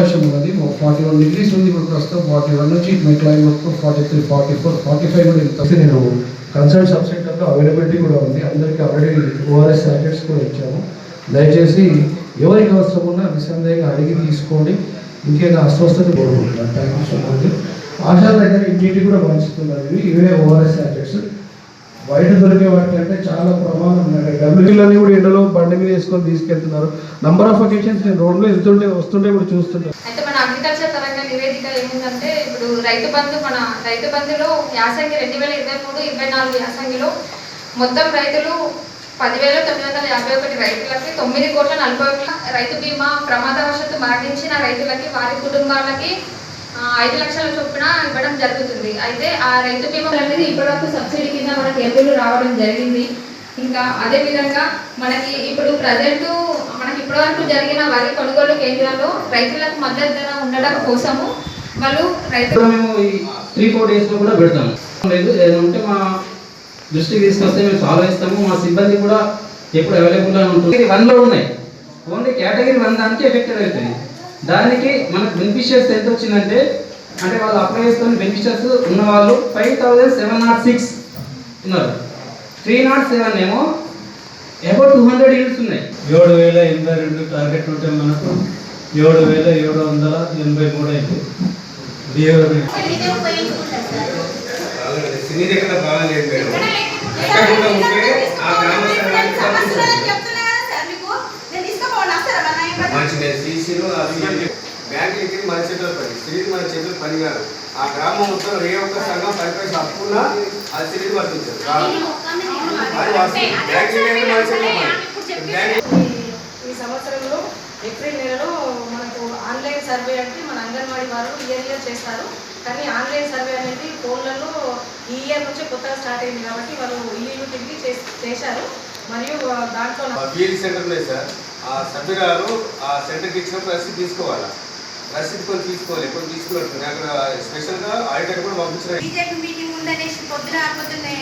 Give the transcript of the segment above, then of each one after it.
అవకాశం ఉన్నది. Forty one degrees ఉంది ఇప్పుడు ప్రస్తుతం. ఫార్టీ వన్ నుంచి my climate forty three forty four forty five కూడా వెళ్తాం. నేను కన్సల్ట్ సబ్ సెంటర్లో అవైలబిలిటీ కూడా ఉంది. అందరికీ ఆల్రెడీ ఓఆర్ఎస్ ప్యాకెట్స్ కూడా ఇచ్చాము. దయచేసి ఎవరికి అవసరం ఉన్నా నిస్సందేహంగా అడిగి తీసుకోండి. ఇంకేదైనా అస్వస్థత కోరుకుంటున్నాను. Thank you so much Asha దగ్గర ఇంటికి కూడా పంచుతున్నారు ఇవే ఓఆర్ఎస్ ప్యాకెట్స్ బయట దొరికే వాటికంటే చాలా ప్రమాదం ఉన్నాయి కూడా ఎండలో బండి మీద వేసుకొని తీసుకెళ్తున్నారు. నంబర్ ఆఫ్ అకేషన్స్ నేను రోడ్లో వెళ్తుంటే వస్తుంటే కూడా చూస్తుంటాను. అయితే మన అగ్రికల్చర్ పరంగా నివేదిక ఏముందంటే ఇప్పుడు రైతు బంధు మన రైతు బంధులో యాసంగి రెండు వేల ఇరవై మూడు ఇరవై నాలుగు యాసంగిలో మొత్తం రైతులు పదివేల తొమ్మిది వందల యాభై ఒకటి రైతులకి తొమ్మిది కోట్ల నలభై ఒకటి రైతు బీమా ప్రమాదవశాత్తు మరణించిన రైతులకి వారి కుటుంబాలకి ఐదు లక్షల చొప్పున ఇవ్వడం జరుగుతుంది. అయితే ఆ రైతు బీమా అనేది ఇప్పటివరకు సబ్సిడీ కింద మనకి ఎరువులు రావడం జరిగింది. ఇంకా అదే విధంగా మనకి ఇప్పుడు ప్రజెంట్ మనకి ఇప్పటివరకు జరిగిన వరి కొనుగోలు కేంద్రాల్లో రైతులకు మద్దతు ధర ఉండడం కోసము వాళ్ళు రైతు మేము త్రీ ఫోర్ డేస్లో కూడా పెడతాము. లేదు ఏదంటే ఉంటే మా దృష్టికి తీసుకొస్తే మేము సాల్వ్ చేస్తాము. మా సిబ్బంది కూడా ఎప్పుడు అవైలబుల్గా ఉంటుంది. వన్లో ఉన్నాయి. ఓన్లీ కేటగిరీ వన్ దానికి ఎఫెక్టెడ్ అవుతుంది. దానికి మనకు బెనిఫిషియర్స్ ఎంత వచ్చిందంటే అంటే వాళ్ళు అప్లై చేసుకుని బెనిఫిషియర్స్ ఉన్న వాళ్ళు five thousand seven not six ఉన్నారు. త్రీ నాట్ సెవెన్ ఏమో అబౌట్ టూ హండ్రెడ్ యూనిట్స్ ఉన్నాయి. ఏడు వేల ఎనభై రెండు టార్గెట్ ఉంటే మనకు ఏడు వేల ఏడు వందల ఎనభై మూడు అయింది. డిఆర్బి సినీ దగ్గర బాగాలేదు మేడం. తప్పకుండా ఉంటే ఆ గ్రామ స్థానానికి మంచి నేను సీసీలు ఆ సీసీ బ్యాంకులకి మన చేతుల పని సిరీది కాదు. ఆ గ్రామం మొత్తం ఏ ఒక్క సంఘం పది పైసలు అప్పున్నా అది పని బ్యాంక్ ఈ సంవత్సరంలో ఏప్రిల్ నెలలో మనకు ఆన్లైన్ సర్వే అంటే మన అంగన్వాడీ వారు ఇయర్ ఇయర్ చేస్తారు. కానీ ఆన్లైన్ సర్వే అనేది ఫోన్లలో ఈ ఇయర్ నుంచే కొత్తగా స్టార్ట్ అయింది కాబట్టి వాళ్ళు ఇల్లు తిరిగి చేశారు. మరియు దాంట్లో సెంటర్ ఉన్నాయి సార్. ఆ సభ్యురాలు ఆ సెంటర్కి ఇచ్చినప్పుడు రసీదు తీసుకోవాలా? రసీదు కొన్ని తీసుకోవాలి. కొన్ని తీసుకున్నట్టు అక్కడ స్పెషల్గా ఆడిటర్ కూడా పంపించిన బీజేపీ మీటింగ్ ఉందనేసి పొద్దున పొద్దున్నే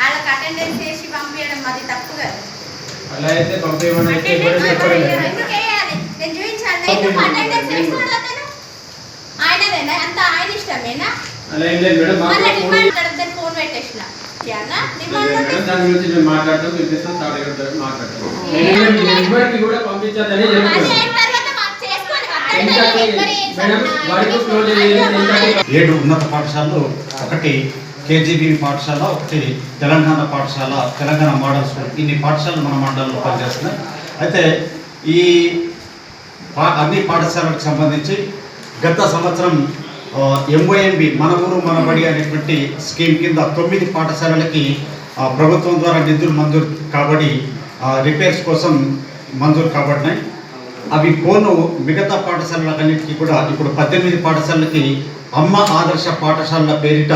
వాళ్ళకి అటెండెన్స్ వేసి పంపించడం అది తప్పు కదా. అలా అయితే పంపించమని. ఎందుకు వేయాలి నేను చూపించాలి. ఎందుకు అటెండెన్స్ వేసినాడు అతను? ఆయనదేనా అంత ఆయన ఇష్టమేనా? అలా ఏం లేదు మేడం మాకు మళ్ళీ కూడా ఫోన్ పెట్టేసిన. ఎవరికి కూడా పంపించాలని ఏడు ఉన్నత పాఠశాలలు ఒకటి కేజీబీ పాఠశాల ఒకటి తెలంగాణ పాఠశాల తెలంగాణ మోడల్ స్కూల్. ఇన్ని పాఠశాలలు మన మండలంలో పనిచేస్తున్నాయి. అయితే ఈ పా- అన్ని పాఠశాలలకు సంబంధించి గత సంవత్సరం ఎంఓఎంబి మన ఊరు మన బడి అనేటువంటి స్కీమ్ కింద తొమ్మిది పాఠశాలలకి ప్రభుత్వం ద్వారా నిధులు మంజూరు కాబడి రిపేర్స్ కోసం మంజూరు కాబడినాయి. అవి పోను మిగతా పాఠశాలలన్నిటికీ కూడా. ఇప్పుడు పద్దెనిమిది పాఠశాలలకి అమ్మ ఆదర్శ పాఠశాలల పేరిట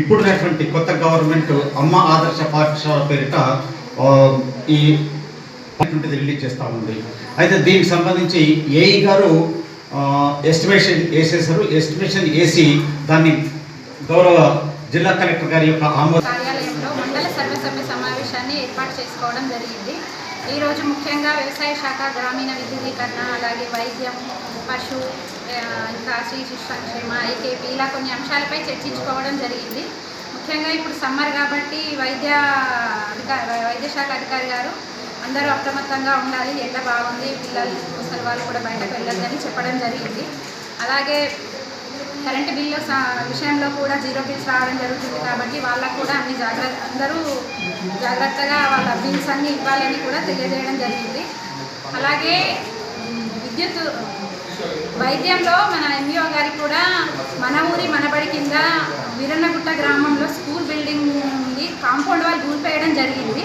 ఇప్పుడున్నటువంటి కొత్త గవర్నమెంట్ అమ్మ ఆదర్శ పాఠశాల పేరిట ఈ రిలీజ్ చేస్తూ ఉంది. అయితే దీనికి సంబంధించి ఏఈ గారు ఎస్టిమేషన్ వేసేసారు ఎస్టిమేషన్ వేసి దాన్ని గౌరవ జిల్లా కలెక్టర్ గారి యొక్క ఆమోదం కార్యాలయంలో మండల సర్వసభ్య సమావేశాన్ని ఏర్పాటు చేసుకోవడం జరిగింది. ఈరోజు ముఖ్యంగా వ్యవసాయ శాఖ గ్రామీణ విద్యుదీకరణ అలాగే వైద్యం పశు ఇంకా శ్రీ శిశు సంక్షేమ ఐకేపీ ఇలా కొన్ని అంశాలపై చర్చించుకోవడం జరిగింది. ముఖ్యంగా ఇప్పుడు సమ్మర్ కాబట్టి వైద్య అధికారి వైద్య శాఖ అధికారి గారు అందరూ అప్రమత్తంగా ఉండాలి ఎండ బాగుంది పిల్లలు ముసలి వాళ్ళు కూడా బయటకు వెళ్ళొద్దని చెప్పడం జరిగింది. అలాగే కరెంటు బిల్లు స- విషయంలో కూడా జీరో బిల్స్ రావడం జరుగుతుంది కాబట్టి వాళ్ళకు కూడా అన్ని జాగ్రత్త అందరూ జాగ్రత్తగా వాళ్ళ బిల్స్ అన్నీ ఇవ్వాలని కూడా తెలియజేయడం జరిగింది. అలాగే విద్యుత్ వైద్యంలో మన ఎంఈఓ గారికి కూడా మన ఊరి మనబడి కింద వీరన్నగుట్ట గ్రామంలో స్కూల్ బిల్డింగ్ ఉంది. కాంపౌండ్ వాళ్ళు కూల్పేయడం జరిగింది.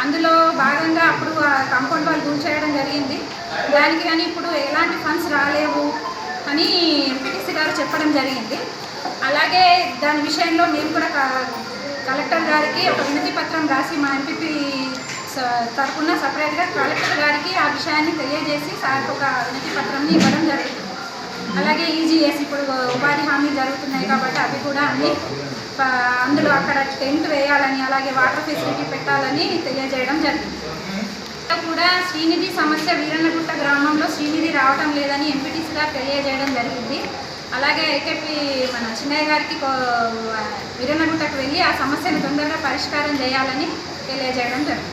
అందులో భాగంగా అప్పుడు ఆ వాళ్ళు గురి చేయడం జరిగింది. దానికి కానీ ఇప్పుడు ఎలాంటి ఫండ్స్ రాలేవు అని ఎంపీటీసీ గారు చెప్పడం జరిగింది. అలాగే దాని విషయంలో మేము కూడా క- కలెక్టర్ గారికి ఒక వినతి పత్రం రాసి మా ఎంపీపీ తరఫున సపరేట్గా కలెక్టర్ గారికి ఆ విషయాన్ని తెలియజేసి సార్కి ఒక వినతి పత్రంని ఇవ్వడం జరుగుతుంది. అలాగే ఈజీఎస్ ఇప్పుడు ఉపాధి హామీ జరుగుతున్నాయి కాబట్టి అవి కూడా అన్నీ అందులో అక్కడ టెంట్ వేయాలని అలాగే వాటర్ ఫెసిలిటీ పెట్టాలని తెలియజేయడం జరిగింది. శ్రీనిధి సమస్య వీరన్నగుట్ట గ్రామంలో శ్రీనిధి రావటం లేదని ఎంపీటీసీ గారు తెలియజేయడం జరిగింది. అలాగే ఏకేపీ మన చిన్నయ్య గారికి వీరన్నగుట్టకు వెళ్ళి ఆ సమస్యను తొందరగా పరిష్కారం చేయాలని తెలియజేయడం జరిగింది.